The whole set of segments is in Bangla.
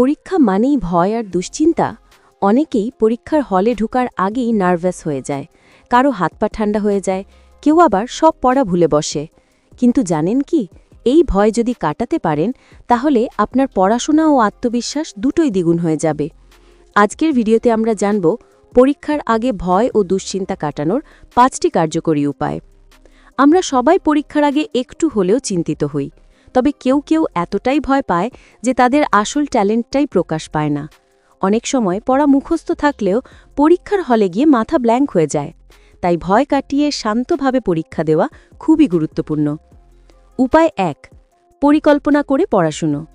পরীক্ষা মানেই ভয় আর দুশ্চিন্তা। অনেকেই পরীক্ষার হলে ঢুকার আগেই নার্ভাস হয়ে যায়। কারও হাত পা ঠান্ডা হয়ে যায়, কেউ আবার সব পড়া ভুলে বসে। কিন্তু জানেন কি? এই ভয় যদি কাটাতে পারেন, তাহলে আপনার পড়াশোনা ও আত্মবিশ্বাস দুটোই দ্বিগুণ হয়ে যাবে। আজকের ভিডিওতে আমরা জানব, পরীক্ষার আগে ভয় ও দুশ্চিন্তা কাটানোর পাঁচটি কার্যকরী উপায়। আমরা সবাই পরীক্ষার আগে একটু হলেও চিন্তিত হই। তবে কেউ কেউ এতটাই ভয় পায় যে তাদের আসল ট্যালেন্টটাই প্রকাশ পায় না। অনেক সময় পড়া মুখস্থ থাকলেও পরীক্ষার হলে গিয়ে মাথা ব্ল্যাঙ্ক হয়ে যায়। তাই ভয় কাটিয়ে শান্তভাবে পরীক্ষা দেওয়া খুবই গুরুত্বপূর্ণ। উপায় এক, পরিকল্পনা করে পড়াশুনো।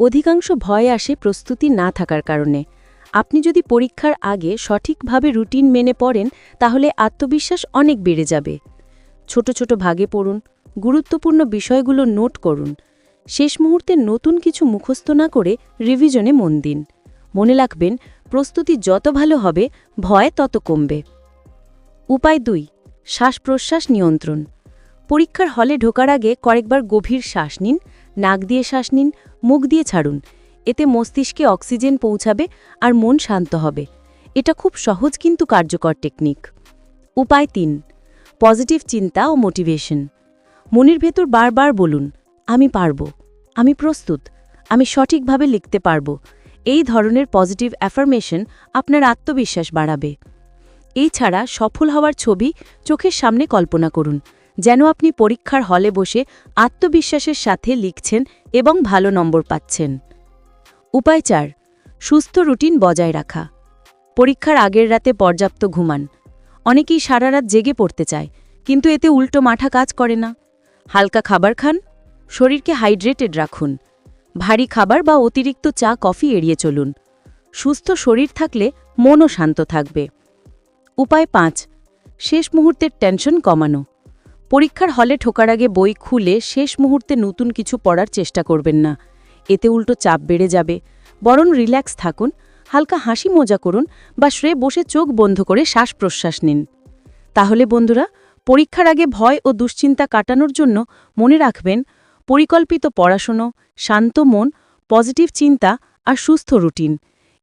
অধিকাংশ ভয় আসে প্রস্তুতি না থাকার কারণে। আপনি যদি পরীক্ষার আগে সঠিকভাবে রুটিন মেনে পড়েন, তাহলে আত্মবিশ্বাস অনেক বেড়ে যাবে। ছোট ছোট ভাগে পড়ুন গুরুত্বপূর্ণ বিষয়গুলো নোট করুন। শেষ মুহূর্তে নতুন কিছু মুখস্থ না করে রিভিশনে মন দিন। মনে রাখবেন, প্রস্তুতি যত ভালো হবে, ভয় তত কমবে। উপায় দুই শ্বাস প্রশ্বাস নিয়ন্ত্রণ। পরীক্ষার হলে ঢোকার আগে কয়েকবার গভীর শ্বাস নিন, নাক দিয়ে শ্বাস নিন, মুখ দিয়ে ছাড়ুন। এতে মস্তিষ্কে অক্সিজেন পৌঁছাবে আর মন শান্ত হবে। এটা খুব সহজ কিন্তু কার্যকর টেকনিক। উপায় তিন, পজিটিভ চিন্তা ও মোটিভেশন। মনের ভেতর বারবার বলুন, আমি পারব, আমি প্রস্তুত, আমি সঠিকভাবে লিখতে পারব। এই ধরনের পজিটিভ অ্যাফার্মেশন আপনার আত্মবিশ্বাস বাড়াবে। এই ছাড়া সফল হওয়ার ছবি চোখের সামনে কল্পনা করুন, যেন আপনি পরীক্ষার হলে বসে আত্মবিশ্বাসের সাথে লিখছেন এবং ভালো নম্বর পাচ্ছেন। উপায় চার, সুস্থ রুটিন বজায় রাখা। পরীক্ষার আগের রাতে পর্যাপ্ত ঘুমান। অনেকেই সারা রাত জেগে পড়তে চায়, কিন্তু এতে উল্টো মাঠা কাজ করে না। হালকা খাবার খান, শরীরকে হাইড্রেটেড রাখুন, ভারী খাবার বা অতিরিক্ত চা, কফি এড়িয়ে চলুন। সুস্থ শরীর থাকলে মনও শান্ত থাকবে। উপায় পাঁচ, শেষ মুহূর্তের টেনশন কমানো। পরীক্ষার হলে ঠোকার আগে বই খুলে শেষ মুহূর্তে নতুন কিছু পড়ার চেষ্টা করবেন না। এতে উল্টো চাপ বেড়ে যাবে। বরং রিল্যাক্স থাকুন, হালকা হাসি মজা করুন বা শ্রে বসে চোখ বন্ধ করে শ্বাস প্রশ্বাস নিন। তাহলে বন্ধুরা পরীক্ষার আগে ভয় ও দুশ্চিন্তা কাটানোর জন্য মনে রাখবেন, পরিকল্পিত পড়াশুনো, শান্ত মন, পজিটিভ চিন্তা আর সুস্থ রুটিন।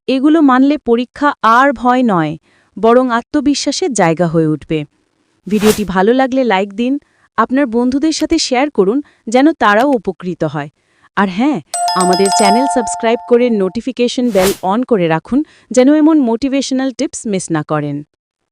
এগুলো মানলে পরীক্ষা আর ভয় নয়, বরং আত্মবিশ্বাসের জায়গা হয়ে উঠবে। ভিডিওটি ভালো লাগলে লাইক দিন, আপনার বন্ধুদের সাথে শেয়ার করুন যেন তারাও উপকৃত হয়। আর হ্যাঁ আমাদের চ্যানেল সাবস্ক্রাইব করে নোটিফিকেশন বেল অন করে রাখুন যেন এমন মোটিভেশনাল টিপস মিস না করেন।